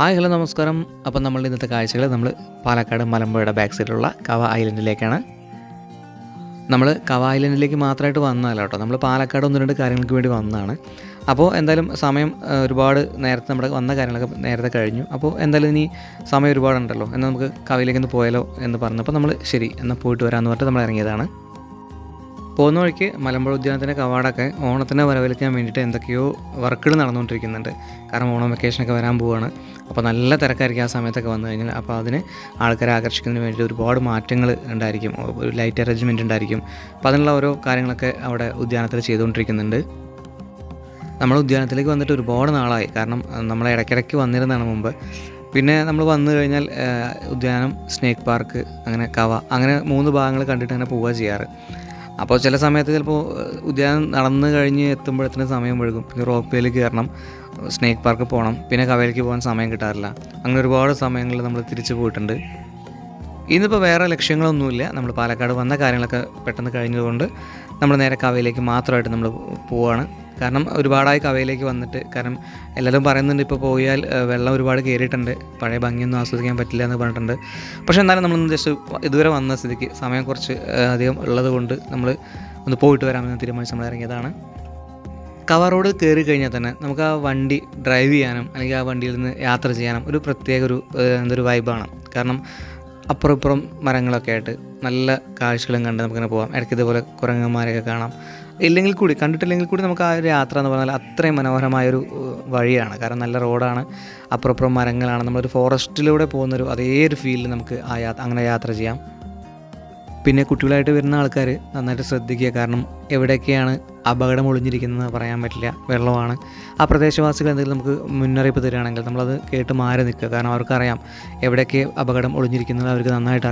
Hi hello നമസ്കാരം. അപ്പം നമ്മൾ ഇന്നത്തെ കാഴ്ചകൾ നമ്മൾ പാലക്കാട് മലമ്പുഴയുടെ ബാക്ക് സൈഡിലുള്ള കവ ഐലൻഡിലേക്കാണ് നമ്മൾ കവ ഐലൻഡിലേക്ക് മാത്രമായിട്ട് വന്നതല്ല കേട്ടോ. നമ്മൾ പാലക്കാട് ഒന്ന് രണ്ട് കാര്യങ്ങൾക്ക് വേണ്ടി വന്നതാണ്. അപ്പോൾ എന്തായാലും സമയം ഒരുപാട് നേരത്തെ നമ്മുടെ വന്ന കാര്യങ്ങളൊക്കെ നേരത്തെ കഴിഞ്ഞു. അപ്പോൾ എന്തായാലും ഇനി സമയം ഒരുപാടുണ്ടല്ലോ. എന്നാൽ നമുക്ക് കവയിലേക്ക് ഒന്ന് പോയാലോ എന്ന് പറഞ്ഞപ്പോൾ നമ്മൾ ശരി എന്നാൽ പോയിട്ട് വരാമെന്ന് പറഞ്ഞിട്ട് നമ്മൾ ഇറങ്ങിയതാണ്. പോകുന്ന വഴിക്ക് മലമ്പുഴ ഉദ്യാനത്തിന്റെ കവാടൊക്കെ ഓണത്തിനെ വരവേൽക്കാൻ വേണ്ടിയിട്ട് എന്തൊക്കെയോ വർക്കുകൾ നടന്നുകൊണ്ടിരിക്കുന്നുണ്ട്. കാരണം ഓണം വെക്കേഷനൊക്കെ വരാൻ പോവുകയാണ് അപ്പോൾ നല്ല തിരക്കായിരിക്കും ആ സമയത്തൊക്കെ വന്നു കഴിഞ്ഞാൽ അപ്പോൾ അതിന് ആൾക്കാരെ ആകർഷിക്കുന്നതിന് വേണ്ടി ഒരുപാട് മാറ്റങ്ങൾ ഉണ്ടായിരിക്കും. ഒരു ലൈറ്റ് അറേഞ്ച്മെന്റ് ഉണ്ടായിരിക്കും. അപ്പോൾ അതിനുള്ള ഓരോ കാര്യങ്ങളൊക്കെ അവിടെ ഉദ്യാനത്തിൽ ചെയ്തുകൊണ്ടിരിക്കുന്നുണ്ട്. നമ്മൾ ഉദ്യാനത്തിലേക്ക് വന്നിട്ട് ഒരുപാട് നാളായി. കാരണം നമ്മൾ ഇടയ്ക്കിടയ്ക്ക് വന്നിരുന്നതാണ് മുമ്പ്. പിന്നെ നമ്മൾ വന്നു കഴിഞ്ഞാൽ ഉദ്യാനം സ്നേക്ക് പാർക്ക് അങ്ങനെ കവ അങ്ങനെ മൂന്ന് ഭാഗങ്ങൾ കണ്ടിട്ട് അങ്ങനെ പോവുക ചെയ്യാറ്. അപ്പോൾ ചില സമയത്ത് ചിലപ്പോൾ ഉദ്യാനം നടന്നു കഴിഞ്ഞ് എത്തുമ്പോഴത്തേന് സമയം വഴുകും പിന്നെ റോപ്പ് വേയിൽ കയറണം. സ്നേക്ക് പാർക്ക് പോകണം പിന്നെ കവയിലേക്ക് പോകാൻ സമയം കിട്ടാറില്ല. അങ്ങനെ ഒരുപാട് സമയങ്ങളിൽ നമ്മൾ തിരിച്ചു പോയിട്ടുണ്ട്. ഇന്നിപ്പോൾ വേറെ ലക്ഷ്യങ്ങളൊന്നുമില്ല. നമ്മൾ പാലക്കാട് വന്ന കാര്യങ്ങളൊക്കെ പെട്ടെന്ന് കഴിഞ്ഞതുകൊണ്ട് നമ്മൾ നേരെ കവയിലേക്ക് മാത്രമായിട്ട് നമ്മൾ പോവുകയാണ് കാരണം ഒരുപാടായി കവയിലേക്ക് വന്നിട്ട് കാരണം എല്ലാവരും പറയുന്നുണ്ട് ഇപ്പോൾ പോയാൽ വെള്ളം ഒരുപാട് കയറിയിട്ടുണ്ട്. പഴയ ഭംഗിയൊന്നും ആസ്വദിക്കാൻ പറ്റില്ല എന്ന് പറഞ്ഞിട്ടുണ്ട്. പക്ഷേ എന്നാലും നമ്മളൊന്ന് ജസ്റ്റ് ഇതുവരെ വന്ന സ്ഥിതിക്ക് സമയം കുറച്ച് അധികം ഉള്ളത് കൊണ്ട് നമ്മൾ ഒന്ന് പോയിട്ട് വരാമെന്ന് തീരുമാനിച്ച് നമ്മൾ ഇറങ്ങിയതാണ്. കവ റോഡ് കയറി കഴിഞ്ഞാൽ തന്നെ നമുക്ക് ആ വണ്ടി ഡ്രൈവ് ചെയ്യാനും അല്ലെങ്കിൽ ആ വണ്ടിയിൽ നിന്ന് യാത്ര ചെയ്യാനും ഒരു പ്രത്യേക ഒരു എന്തൊരു വൈബാണ് കാരണം അപ്പുറം ഇപ്പുറം മരങ്ങളൊക്കെ ആയിട്ട് നല്ല കാഴ്ചകളും കണ്ട് നമുക്കിങ്ങനെ പോകാം. ഇടയ്ക്ക് ഇതുപോലെ കുരങ്ങന്മാരെയൊക്കെ കാണാം. ഇല്ലെങ്കിൽ കൂടി കണ്ടിട്ടില്ലെങ്കിൽ കൂടി നമുക്ക് ആ ഒരു യാത്ര എന്ന് പറഞ്ഞാൽ അത്രയും മനോഹരമായൊരു വഴിയാണ്. കാരണം നല്ല റോഡാണ് അപ്പുറം ഇപ്പുറം മരങ്ങളാണ്. നമ്മളൊരു ഫോറസ്റ്റിലൂടെ പോകുന്നൊരു അതേ ഒരു ഫീലിൽ നമുക്ക് ആ യാത്ര അങ്ങനെ യാത്ര ചെയ്യാം. പിന്നെ കുട്ടികളായിട്ട് വരുന്ന ആൾക്കാർ നന്നായിട്ട് ശ്രദ്ധിക്കുക. കാരണം എവിടെയൊക്കെയാണ് അപകടം ഒളിഞ്ഞിരിക്കുന്നത് പറയാൻ പറ്റില്ല. വെള്ളമാണ്. ആ പ്രദേശവാസികൾ എന്തെങ്കിലും നമുക്ക് മുന്നറിയിപ്പ് തരികയാണെങ്കിൽ നമ്മളത് കേട്ട് മാറി നിൽക്കുക. കാരണം അവർക്കറിയാം എവിടെയൊക്കെ അപകടം ഒളിഞ്ഞിരിക്കുന്നത് അവർക്ക് നന്നായിട്ട്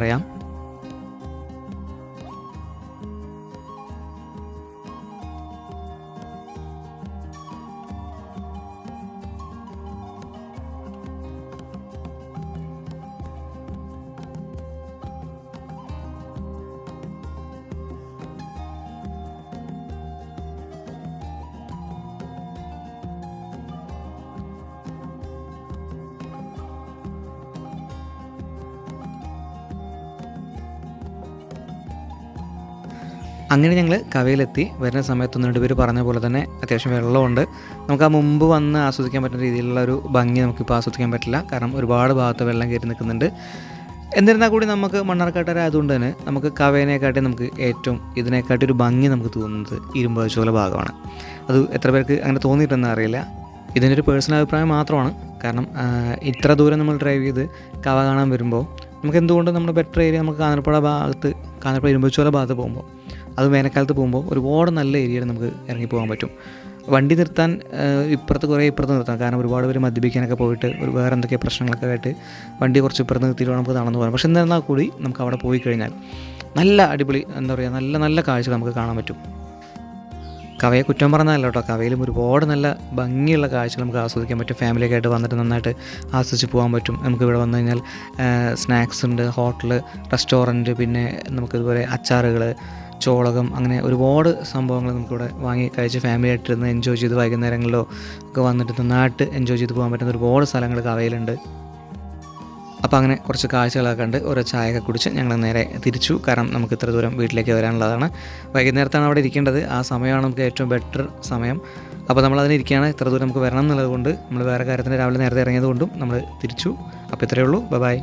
അങ്ങനെ ഞങ്ങൾ കവയിലെത്തി. വരുന്ന സമയത്ത് ഒന്ന് പറഞ്ഞ പോലെ തന്നെ അത്യാവശ്യം വെള്ളമുണ്ട്. നമുക്ക് ആ മുമ്പ് വന്ന് ആസ്വദിക്കാൻ പറ്റുന്ന രീതിയിലുള്ള ഒരു ഭംഗി നമുക്കിപ്പോൾ ആസ്വദിക്കാൻ പറ്റില്ല. കാരണം ഒരുപാട് ഭാഗത്ത് വെള്ളം കയറി നിൽക്കുന്നുണ്ട്. എന്നിരുന്നാൽ കൂടി നമുക്ക് മണ്ണാർക്കാട്ടര ആയതുകൊണ്ട് തന്നെ നമുക്ക് കവേനെക്കാട്ടി നമുക്ക് ഏറ്റവും ഇതിനെക്കാട്ടി ഒരു ഭംഗി നമുക്ക് തോന്നുന്നത് ഇരുമ്പുചോല ഭാഗമാണ്. അത് എത്ര പേർക്ക് അങ്ങനെ തോന്നിയിട്ടെന്ന് അറിയില്ല. ഇതിന്റെ ഒരു പേഴ്സണൽ അഭിപ്രായം മാത്രമാണ്. കാരണം ഇത്ര ദൂരം നമ്മൾ ഡ്രൈവ് ചെയ്ത് കവ കാണാൻ വരുമ്പോൾ നമുക്ക് എന്തുകൊണ്ട് നമ്മുടെ ബെറ്റർ ഏരിയ നമുക്ക് കാനർപ്പുഴ ഭാഗത്ത് കാനർപ്പുഴ ഇരുമ്പുചോല ഭാഗത്ത് പോകുമ്പോൾ അത് വേനൽക്കാലത്ത് പോകുമ്പോൾ ഒരുപാട് നല്ല ഏരിയയിൽ നമുക്ക് ഇറങ്ങി പോകാൻ പറ്റും. വണ്ടി നിർത്താൻ ഇപ്പുറത്ത് കുറേ ഇപ്പുറത്ത് നിർത്താം. കാരണം ഒരുപാട് പേര് മദ്യപിക്കാനൊക്കെ പോയിട്ട് ഒരു വേറെ എന്തൊക്കെ പ്രശ്നങ്ങളൊക്കെ ആയിട്ട് വണ്ടി കുറച്ച് ഇപ്പുറത്ത് നിർത്തിയിട്ട് നമുക്ക് നടന്നു പോകാം പക്ഷെ എന്നിരുന്നാൽ കൂടി നമുക്ക് അവിടെ പോയി കഴിഞ്ഞാൽ നല്ല അടിപൊളി എന്താ പറയുക നല്ല നല്ല കാഴ്ച നമുക്ക് കാണാൻ പറ്റും. കവയെ കുറ്റം പറഞ്ഞതല്ല കേട്ടോ. കവയിലും ഒരുപാട് നല്ല ഭംഗിയുള്ള കാഴ്ച നമുക്ക് ആസ്വദിക്കാൻ പറ്റും. ഫാമിലിയൊക്കെ ആയിട്ട് വന്നിട്ട് നന്നായിട്ട് ആസ്വദിച്ച് പോകാൻ പറ്റും. നമുക്ക് ഇവിടെ വന്നു കഴിഞ്ഞാൽ സ്നാക്സ് ഉണ്ട് ഹോട്ടൽ റെസ്റ്റോറന്റ് പിന്നെ നമുക്കിതുപോലെ അച്ചാറുകൾ ചോളകം അങ്ങനെ ഒരുപാട് സംഭവങ്ങൾ നമുക്കിവിടെ വാങ്ങി കഴിച്ച് ഫാമിലി ആയിട്ടിരുന്ന് എൻജോയ് ചെയ്ത് വൈകുന്നേരങ്ങളിലോ ഒക്കെ വന്നിട്ട് നന്നായിട്ട് എൻജോയ് ചെയ്ത് പോകാൻ പറ്റുന്ന ഒരുപാട് സ്ഥലങ്ങൾ കവയിലുണ്ട് അപ്പോൾ അങ്ങനെ കുറച്ച് കാഴ്ചകളൊക്കെ കണ്ട് ഓരോ ചായയൊക്കെ കുടിച്ച് ഞങ്ങൾ നേരെ തിരിച്ചു. കാരണം നമുക്ക് ഇത്ര ദൂരം വീട്ടിലേക്ക് വരാനുള്ളതാണ്. വൈകുന്നേരത്താണ് അവിടെ ഇരിക്കേണ്ടത്. ആ സമയമാണ് നമുക്ക് ഏറ്റവും ബെറ്റർ സമയം. അപ്പോൾ നമ്മൾ അതിനിരിക്കുകയാണ് ഇത്ര ദൂരം നമുക്ക് വരണം എന്നുള്ളത് കൊണ്ട് നമ്മൾ വേറെ കാര്യത്തിന് രാവിലെ നേരത്തെ ഇറങ്ങിയത് കൊണ്ടും നമ്മൾ തിരിച്ചു. അപ്പോൾ ഇത്രയേ ഉള്ളൂ. ബൈ